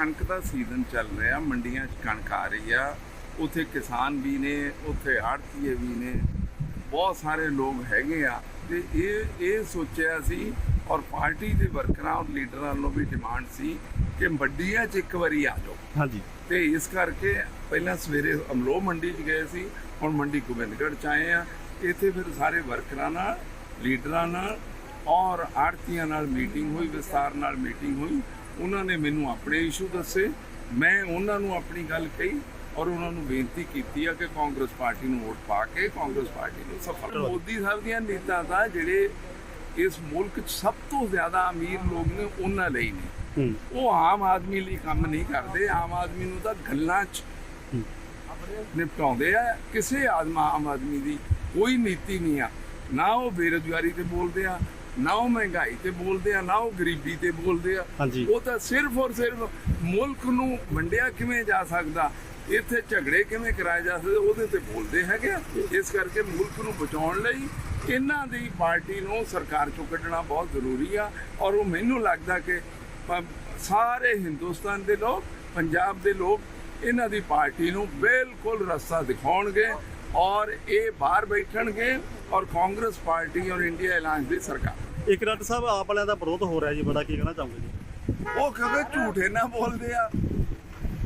ਕਣਕ ਦਾ ਸੀਜ਼ਨ ਚੱਲ ਰਿਹਾ ਮੰਡੀਆਂ 'ਚ ਕਣਕ ਆ ਰਹੀ ਆ ਉੱਥੇ ਕਿਸਾਨ ਵੀ ਨੇ ਉੱਥੇ ਆੜਤੀਏ ਵੀ ਨੇ ਬਹੁਤ ਸਾਰੇ ਲੋਕ ਹੈਗੇ ਆ ਤੇ ਇਹ ਇਹ ਸੋਚਿਆ ਸੀ ਔਰ ਪਾਰਟੀ ਦੇ ਵਰਕਰਾਂ ਔਰ ਲੀਡਰਾਂ ਵੱਲੋਂ ਵੀ ਡਿਮਾਂਡ ਸੀ ਕਿ ਮੰਡੀਆਂ 'ਚ ਇੱਕ ਵਾਰੀ ਆ ਜਾਓ। ਹਾਂਜੀ। ਤੇ ਇਸ ਕਰਕੇ ਪਹਿਲਾਂ ਸਵੇਰੇ ਅਮਲੋ ਮੰਡੀ 'ਚ ਗਏ ਸੀ ਹੁਣ ਮੰਡੀ ਗੋਬਿੰਦਗੜ੍ਹ 'ਚ ਆਏ ਆ ਇੱਥੇ ਫਿਰ ਸਾਰੇ ਵਰਕਰਾਂ ਨਾਲ ਲੀਡਰਾਂ ਨਾਲ ਔਰ ਆੜਤੀਆਂ ਨਾਲ ਮੀਟਿੰਗ ਹੋਈ ਵਿਸਤਾਰ ਨਾਲ ਮੀਟਿੰਗ ਹੋਈ ਉਹਨਾਂ ਨੇ ਮੈਨੂੰ ਆਪਣੇ ਇਸ਼ੂ ਦੱਸੇ ਮੈਂ ਉਹਨਾਂ ਨੂੰ ਆਪਣੀ ਗੱਲ ਕਹੀ ਔਰ ਉਹਨਾਂ ਨੂੰ ਬੇਨਤੀ ਕੀਤੀ ਆ ਕਿ ਕਾਂਗਰਸ ਪਾਰਟੀ ਨੂੰ ਵੋਟ ਪਾ ਕੇ ਕਾਂਗਰਸ ਪਾਰਟੀ ਨੂੰ ਸਫਲ ਮੋਦੀ ਸਾਹਿਬ ਦੀਆਂ ਨੀਤਾਂ ਦਾ ਜਿਹੜੇ ਇਸ ਮੁਲਕ 'ਚ ਸਭ ਤੋਂ ਜ਼ਿਆਦਾ ਅਮੀਰ ਲੋਕ ਨੇ ਉਹਨਾਂ ਲਈ ਨੇ। ਉਹ ਆਮ ਆਦਮੀ ਲਈ ਕੰਮ ਨਹੀਂ ਕਰਦੇ ਆਮ ਆਦਮੀ ਨੂੰ ਤਾਂ ਗੱਲਾਂ 'ਚ ਨਿਪਟਾਉਂਦੇ ਆ। ਕਿਸੇ ਆਦਮ ਆਮ ਆਦਮੀ ਦੀ ਕੋਈ ਨੀਤੀ ਨਹੀਂ ਆ। ਨਾ ਉਹ ਬੇਰੁਜ਼ਗਾਰੀ ਤੇ ਬੋਲਦੇ ਆ ਨਾ ਉਹ ਮਹਿੰਗਾਈ ਤੇ ਬੋਲਦੇ ਆ ਨਾ ਉਹ ਗਰੀਬੀ ਤੇ ਬੋਲਦੇ ਆ। ਉਹ ਤਾਂ ਸਿਰਫ ਔਰ ਸਿਰਫ ਮੁਲਕ ਨੂੰ ਵੰਡਿਆ ਕਿਵੇਂ ਜਾ ਸਕਦਾ? ਇੱਥੇ ਝਗੜੇ ਕਿਵੇਂ ਕਰਾਏ ਜਾ ਸਕਦੇ? ਉਹਦੇ ਤੇ ਬੋਲਦੇ ਹੈਗੇ। ਇਸ ਕਰਕੇ ਮੁਲਕ ਨੂੰ ਬਚਾਉਣ ਲਈ ਇਹਨਾਂ ਦੀ ਪਾਰਟੀ ਨੂੰ ਸਰਕਾਰ ਚੋਂ ਕੱਢਣਾ ਬਹੁਤ ਜ਼ਰੂਰੀ ਆ। ਔਰ ਉਹ ਮੈਨੂੰ ਲੱਗਦਾ ਕਿ ਸਾਰੇ ਹਿੰਦੁਸਤਾਨ ਦੇ ਲੋਕ ਪੰਜਾਬ ਦੇ ਲੋਕ ਇਹਨਾਂ ਦੀ ਪਾਰਟੀ ਨੂੰ ਬਿਲਕੁਲ ਰਸਤਾ ਦਿਖਾਉਣਗੇ ਔਰ ਇਹ ਬਾਹਰ ਬੈਠਣਗੇ ਔਰ ਕਾਂਗਰਸ ਪਾਰਟੀ ਔਰ ਇੰਡੀਆ ਅਲਾਈਅੰਸ ਦੀ ਸਰਕਾਰ। ਇੱਕ ਡਾਕਟਰ ਸਾਹਿਬ ਆਪ ਵਾਲਿਆਂ ਦਾ ਵਿਰੋਧ ਹੋ ਰਿਹਾ ਜੀ, ਬੜਾ ਕੀ ਕਹਿਣਾ ਚਾਹੋਗੇ ਜੀ? ਉਹ ਕਿਉਂਕਿ ਝੂਠੇ ਨਾ ਬੋਲਦੇ ਆ।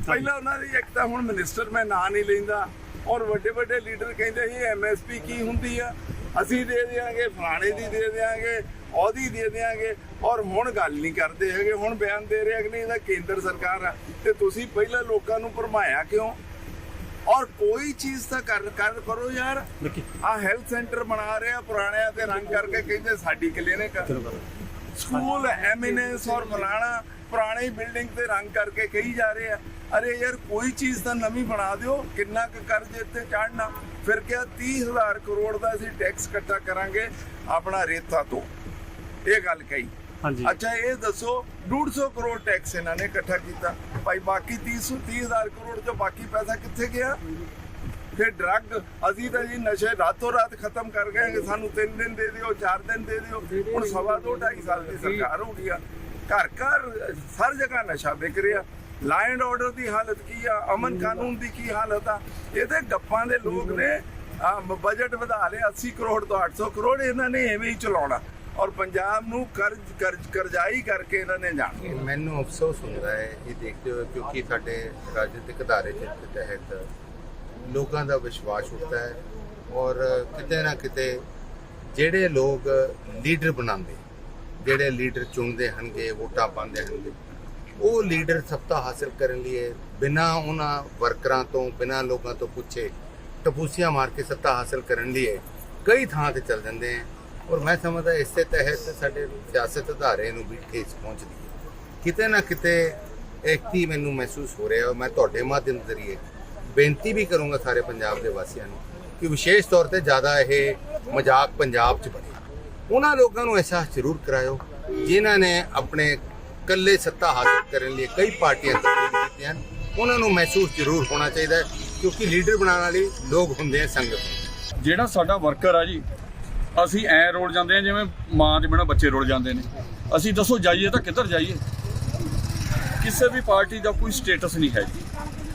ਪਹਿਲਾਂ ਉਹਨਾਂ ਦੀ ਇੱਕ ਤਾਂ ਹੁਣ ਮਿਨਿਸਟਰ ਮੈਂ ਨਾਂ ਨਹੀਂ ਲੈਂਦਾ, ਔਰ ਵੱਡੇ ਵੱਡੇ ਲੀਡਰ ਕਹਿੰਦੇ ਸੀ ਐਮਐਸਪੀ ਕੀ ਹੁੰਦੀ ਆ? ਅਸੀਂ ਦੇ ਦਿਆਂਗੇ, ਫਲਾਣੇ ਦੀ ਦੇ ਦਿਆਂਗੇ, ਉਹਦੀ ਦੇ ਦਿਆਂਗੇ, ਔਰ ਹੁਣ ਗੱਲ ਨਹੀਂ ਕਰਦੇ ਹੈਗੇ, ਹੁਣ ਬਿਆਨ ਦੇ ਰਹੇ ਅਗਲੇ ਇਹਦਾ ਕੇਂਦਰ ਸਰਕਾਰ ਆ। ਤੇ ਤੁਸੀਂ ਪਹਿਲਾਂ ਲੋਕਾਂ ਨੂੰ ਭਰਮਾਇਆ ਕਿਉਂ? ਔਰ ਕੋਈ ਚੀਜ਼ ਤਾਂ ਕਰ ਕਰ ਕਰੋ ਯਾਰ। ਆ ਹੈਲਥ ਸੈਂਟਰ ਬਣਾ ਰਹੇ ਆ ਪੁਰਾਣਿਆਂ ਤੇ ਰੰਗ ਕਰਕੇ ਕਹਿੰਦੇ ਸਾਡੀ ਕਲੀਨਿਕ ਸਕੂਲ ਐਮਿਨੈਂਸ ਔਰ ਫਲਾਣਾ ਪੁਰਾਣੀ ਬਿਲਡਿੰਗ ਤੇ ਰੰਗ ਕਰਕੇ ਕਹੀ ਜਾ ਰਹੇ ਆ। ਅਰੇ ਯਾਰ ਕੋਈ ਚੀਜ਼ ਤਾਂ ਨਵੀਂ ਬਣਾ ਦਿਓ। ਕਿੰਨਾ ਕੁ ਕਰਜ਼ੇ ਤੇ ਚੜਨਾ ਫਿਰ ਕਿਹਾ 30000 ਕਰੋੜ ਦਾ ਅਸੀਂ ਟੈਕਸ ਇਕੱਠਾ ਕਰਾਂਗੇ ਆਪਣਾ ਰੇਤਾ ਤੋਂ। ਇਹ ਗੱਲ ਕਹੀ। ਅੱਛਾ ਇਹ ਦੱਸੋ 150 ਕਰੋੜ ਟੈਕਸ ਇਹਨਾਂ ਨੇ ਇਕੱਠਾ ਕੀਤਾ। ਭਾਈ ਬਾਕੀ 300 30000 ਕਰੋੜ ਚੋਂ ਬਾਕੀ ਪੈਸਾ ਕਿੱਥੇ ਗਿਆ? ਫਿਰ ਡਰੱਗ ਅਸੀਂ ਤਾਂ ਜੀ ਨਸ਼ੇ ਰਾਤੋਂ ਰਾਤ ਖਤਮ ਕਰ ਗਏ ਕਿ ਸਾਨੂੰ 3 ਦਿਨ ਦੇ ਦਿਓ 4 ਦਿਨ ਦੇ ਦਿਓ। ਹੁਣ ਸਵਾ ਦੋ ਢਾਈ ਸਾਲ ਦੀ ਸਰਕਾਰ ਹੋ ਗਈ ਆ। ਘਰ ਘਰ ਹਰ ਜਗ੍ਹਾ ਨਸ਼ਾ ਵਿਕ ਰਿਹਾ। ਲਾ ਆਰਡਰ ਦੀ ਹਾਲਤ ਕੀ ਆ? ਅਮਨ ਕਾਨੂੰਨ ਦੀ ਕੀ ਹਾਲਤ ਆ? ਇਹਦੇ ਗੱਪਾਂ ਦੇ ਲੋਕ ਨੇ ਆ, ਬਜਟ ਵਧਾ ਲਿਆ 80 ਕਰੋੜ ਤੋਂ 800 ਕਰੋੜ ਇਹਨਾਂ ਨੇ ਐਵੇਂ ਹੀ ਚਲਾਉਣਾ। ਔਰ ਪੰਜਾਬ ਨੂੰ ਕਰਜ਼ ਕਰਜ਼, ਕਰਜ਼ਾਈ ਕਰਕੇ ਇਹਨਾਂ ਨੇ ਜਾਣ। ਮੈਨੂੰ ਅਫਸੋਸ ਹੁੰਦਾ ਹੈ, ਇਹ ਦੇਖਦੇ ਹੋ ਕਿਉਂਕਿ ਸਾਡੇ ਰਾਜਨੀਤਿਕ ਅਦਾਰੇ ਦੇ ਤਹਿਤ ਲੋਕਾਂ ਦਾ ਵਿਸ਼ਵਾਸ ਉੱਠਦਾ ਹੈ ਔਰ ਕਿਤੇ ਨਾ ਕਿਤੇ ਜਿਹੜੇ ਲੋਕ ਲੀਡਰ ਬਣਾਉਂਦੇ, ਜਿਹੜੇ ਲੀਡਰ ਚੁਣਦੇ ਹਨਗੇ ਵੋਟਾਂ ਪਾਉਂਦੇ ਹਨਗੇ ਉਹ ਲੀਡਰ ਸੱਤਾ ਹਾਸਲ ਕਰਨ ਲਈ ਬਿਨਾ ਉਹਨਾਂ ਵਰਕਰਾਂ ਤੋਂ, ਬਿਨਾ ਲੋਕਾਂ ਤੋਂ ਪੁੱਛੇ, ਟਪੂਸੀਆਂ ਮਾਰ ਕੇ ਸੱਤਾ ਹਾਸਲ ਕਰਨ ਲਈ ਕਈ ਥਾਂ ਤੇ ਚੱਲ ਜਾਂਦੇ ਹੈ। ਔਰ ਮੈਂ ਸਮਝਦਾ ਇਸੇ ਤਹਿਤ ਸਾਡੇ ਸਿਆਸਤ ਅਧਾਰੇ ਨੂੰ ਵੀ ਠੇਸ ਪਹੁੰਚਦੀ ਹੈ ਕਿਤੇ ਨਾ ਕਿਤੇ ਐਕਟੀ ਮੈਨੂੰ ਮਹਿਸੂਸ ਹੋ ਰਿਹਾ ਹੈ ਮੈਂ ਤੁਹਾਡੇ ਮਾਧਿਅਮ ਜ਼ਰੀਏ ਬੇਨਤੀ ਵੀ ਕਰੂੰਗਾ ਸਾਰੇ ਪੰਜਾਬ ਦੇ ਵਾਸੀਆਂ ਨੂੰ ਕਿ ਵਿਸ਼ੇਸ਼ ਤੌਰ ਤੇ ਜ਼ਿਆਦਾ ਇਹ ਮਜ਼ਾਕ ਪੰਜਾਬ 'ਚ ਬਣੇ ਉਹਨਾਂ ਲੋਕਾਂ ਨੂੰ ਅਹਿਸਾਸ ਜ਼ਰੂਰ ਕਰਾਇਓ, ਜਿਨ੍ਹਾਂ ਨੇ ਆਪਣੇ ਕੱਲੇ ਸੱਤਾ ਹਾਸਲ ਕਰਨ ਲਈ ਕਈ ਪਾਰਟੀਆਂ ਤਬਦੀਲ ਕੀਤੀਆਂ ਹਨ। ਉਹਨਾਂ ਨੂੰ ਮਹਿਸੂਸ ਜ਼ਰੂਰ ਹੋਣਾ ਚਾਹੀਦਾ ਹੈ, ਕਿਉਂਕਿ ਲੀਡਰ ਬਣਾਉਣ ਵਾਲੇ ਲੋਕ ਹੁੰਦੇ ਆ ਸੰਗਤ ਜਿਹੜਾ ਸਾਡਾ ਵਰਕਰ ਆ ਜੀ ਅਸੀਂ ਐ ਰੋਲ ਜਾਂਦੇ ਆ ਜਿਵੇਂ ਮਾਂ ਦੇ ਬਿਨਾਂ ਬੱਚੇ ਰੋਲ ਜਾਂਦੇ ਨੇ। ਅਸੀਂ ਦੱਸੋ ਜਾਈਏ ਤਾਂ ਕਿੱਧਰ ਜਾਈਏ? ਕਿਸੇ ਵੀ ਪਾਰਟੀ ਦਾ ਕੋਈ ਸਟੇਟਸ ਨਹੀਂ ਹੈ ਜੀ।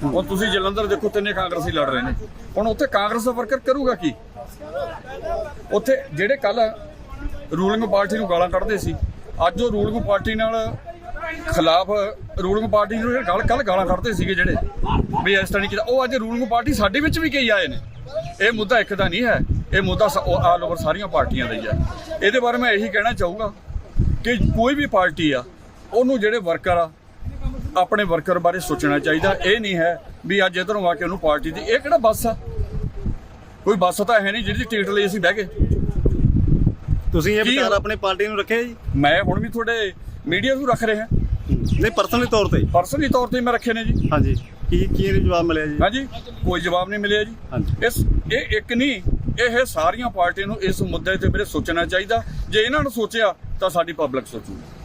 ਹੁਣ ਤੁਸੀਂ ਜਲੰਧਰ ਦੇਖੋ ਤਿੰਨੇ ਕਾਂਗਰਸੀ ਲੜ ਰਹੇ ਨੇ। ਹੁਣ ਉੱਥੇ ਕਾਂਗਰਸ ਦਾ ਵਰਕਰ ਕਰੂਗਾ ਕੀ? ਉੱਥੇ ਜਿਹੜੇ ਕੱਲ ਰੂਲਿੰਗ ਪਾਰਟੀ ਨੂੰ ਗਾਲਾਂ ਕੱਢਦੇ ਸੀ, ਅੱਜ ਉਹ ਰੂਲਿੰਗ ਪਾਰਟੀ ਨਾਲ ਖਿਲਾਫ ਰੂਲਿੰਗ ਪਾਰਟੀ ਨੂੰ ਗੱਲ ਕੱਲ ਗਾਲਾਂ ਕੱਢਦੇ ਸੀਗੇ ਜਿਹੜੇ। ਵੀ ਇਸ ਤਰ੍ਹਾਂ ਨਹੀਂ ਕੀਤਾ। ਉਹ ਅੱਜ ਰੂਲਿੰਗ ਪਾਰਟੀ ਸਾਡੇ ਵਿੱਚ ਵੀ ਕਈ ਆਏ ਨੇ। ਇਹ ਮੁੱਦਾ ਇੱਕ ਦਾ ਨਹੀਂ ਹੈ। ਇਹ ਮੁੱਦਾ ਆਲ ਓਵਰ ਸਾਰੀਆਂ ਪਾਰਟੀਆਂ ਦਾ ਹੀ ਹੈ ਇਹਦੇ ਬਾਰੇ ਮੈਂ ਇਹੀ ਕਹਿਣਾ ਚਾਹੂੰਗਾ ਕਿ ਕੋਈ ਵੀ ਪਾਰਟੀ ਆ ਉਹਨੂੰ ਜਿਹੜੇ ਵਰਕਰ ਆ ਆਪਣੇ ਵਰਕਰ ਬਾਰੇ ਸੋਚਣਾ ਚਾਹੀਦਾ। ਇਹ ਨਹੀਂ ਹੈ ਵੀ ਅੱਜ ਇਧਰੋਂ ਆ ਕੇ ਉਹਨੂੰ ਪਾਰਟੀ ਦੀ ਇਹ ਕਿਹੜਾ ਬੱਸ ਆ? ਕੋਈ ਬੱਸ ਤਾਂ ਹੈ ਨਹੀਂ ਜਿਹਦੀ ਟਿਕਟ ਲਈ ਅਸੀਂ ਬਹਿ ਗਏ। ਤੁਸੀਂ ਇਹ ਵਿਚਾਰ ਆਪਣੇ ਪਾਰਟੀ ਨੂੰ ਰੱਖਿਆ ਜੀ? ਮੈਂ ਹੁਣ ਵੀ ਤੁਹਾਡੇ ਮੀਡੀਆ ਨੂੰ ਰੱਖ ਰਿਹਾ। ਨਹੀਂ ਪਰਸਨਲੀ ਤੌਰ ਤੇ ਪਰਸਨਲੀ ਤੌਰ ਤੇ ਮੈਂ ਰੱਖੇ ਨੇ ਜੀ। ਹਾਂਜੀ। ਕੀ ਕੀ ਜਵਾਬ ਮਿਲਿਆ ਜੀ? ਹਾਂਜੀ। ਕੋਈ ਜਵਾਬ ਨਹੀਂ ਮਿਲਿਆ ਜੀ। ਇਸ ਇਹ ਇੱਕ ਨਹੀਂ ਇਹ ਸਾਰੀਆਂ ਪਾਰਟੀਆਂ ਨੂੰ ਇਸ ਮੁੱਦੇ ਤੇ ਮੇਰੇ ਸੋਚਣਾ ਚਾਹੀਦਾ। ਜੇ ਇਹਨਾਂ ਨੂੰ ਸੋਚਿਆ ਤਾਂ ਸਾਡੀ ਪਬਲਿਕ ਸੋਚੂਗੀ।